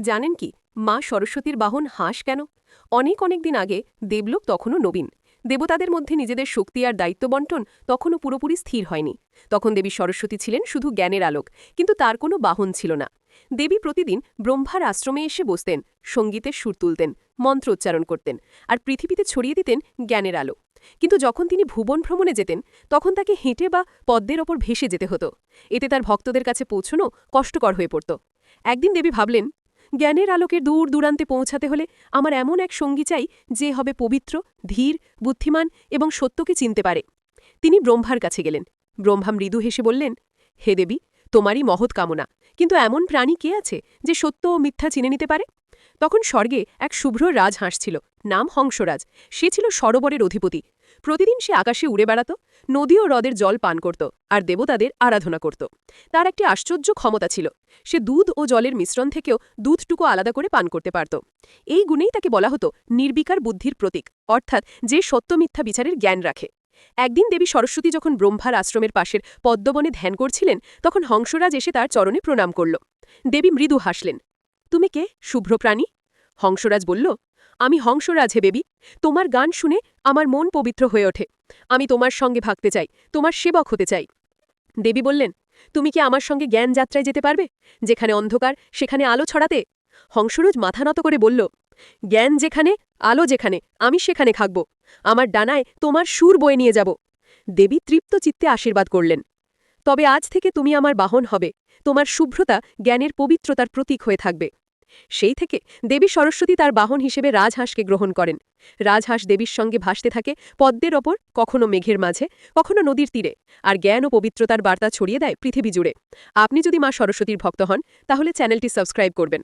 জানেন কি, মা সরস্বতীর বাহন হাঁস কেন? অনেক অনেক দিন আগে দেবলোক তখনও নবীন। দেবতাদের মধ্যে নিজেদের শক্তি আর দায়িত্ব বন্টন তখনও পুরোপুরি স্থির হয়নি। তখন দেবী সরস্বতী ছিলেন শুধু জ্ঞানের আলোক, কিন্তু তার কোনো বাহন ছিল না। দেবী প্রতিদিন ব্রহ্মার আশ্রমে এসে বসতেন, সঙ্গীতের সুর তুলতেন মন্ত্র উচ্চারণ করতেন আর পৃথিবীতে ছড়িয়ে দিতেন জ্ঞানের আলো। কিন্তু যখন তিনি ভুবন ভ্রমণে যেতেন, তখন তাকে হেঁটে বা পদ্মের ওপর ভেসে যেতে হতো। এতে তার ভক্তদের কাছে পৌঁছনো কষ্টকর হয়ে পড়ত। একদিন দেবী ভাবলেন জ্ঞানের আলোকের দূর দূরান্তে পৌঁছাতে হলে আমার এমন এক সঙ্গী চাই যে হবে পবিত্র, ধীর, বুদ্ধিমান এবং সত্যকে চিনতে পারে। তিনি ব্রহ্মার কাছে গেলেন। ব্রহ্মা মৃদু হেসে বললেন, হে দেবী, তোমারই মহৎ কামনা। কিন্তু এমন প্রাণী কে আছে যে সত্য ও মিথ্যা চিনে নিতে পারে? তখন স্বর্গে এক শুভ্র রাজহাঁস ছিল নাম হংসরাজ। সে ছিল সরোবরের অধিপতি। প্রতিদিন সে আকাশে উড়ে বেড়াত, নদী ও হ্রদের জল পান করত আর দেবতাদের আরাধনা করত। তার একটি আশ্চর্য ক্ষমতা ছিল, সে দুধ ও জলের মিশ্রণ থেকেও দুধটুকু আলাদা করে পান করতে পারত। এই গুণেই তাকে বলা হতো নির্বিকার বুদ্ধির প্রতীক, অর্থাৎ যে সত্য মিথ্যা বিচারের জ্ঞান রাখে। একদিন দেবী সরস্বতী যখন ব্রহ্মার আশ্রমের পাশের পদ্মবনে ধ্যান করছিলেন, তখন হংসরাজ এসে তার চরণে প্রণাম করল। দেবী মৃদু হাসলেন, তুমি কে, শুভ্র প্রাণী? হংসরাজ বলল আমি হংসরাজ, বেবি। তোমার গান শুনে আমার মন পবিত্র হয়ে ওঠে। আমি তোমার সঙ্গে ভাগতে চাই, তোমার সেবক হতে চাই। দেবী বললেন, তুমি কি আমার সঙ্গে জ্ঞান যাত্রায় যেতে পারবে? যেখানে অন্ধকার, সেখানে আলো ছড়াতে? হংসরোজ মাথা নত করে বলল, জ্ঞান যেখানে, আলো যেখানে, আমি সেখানে থাকব আমার ডানায় তোমার সুর বয়ে নিয়ে যাব। দেবী তৃপ্ত চিত্তে আশীর্বাদ করলেন। তবে আজ থেকে তুমি আমার বাহন হবে। তোমার শুভ্রতা জ্ঞানের পবিত্রতার প্রতীক হয়ে থাকবে। সেই থেকে দেবী সরস্বতী তার বাহন হিসেবে রাজহাঁসকে গ্রহণ করেন। রাজহাঁস দেবীর সঙ্গে ভাসতে থাকে পদ্মের ওপর, কখনো মেঘের মাঝে, কখনো নদীর তীরে, আর জ্ঞান ও পবিত্রতার বার্তা ছড়িয়ে দেয় পৃথিবী জুড়ে। আপনি যদি মা সরস্বতীর ভক্ত হন, তাহলে চ্যানেলটি সাবস্ক্রাইব করবেন।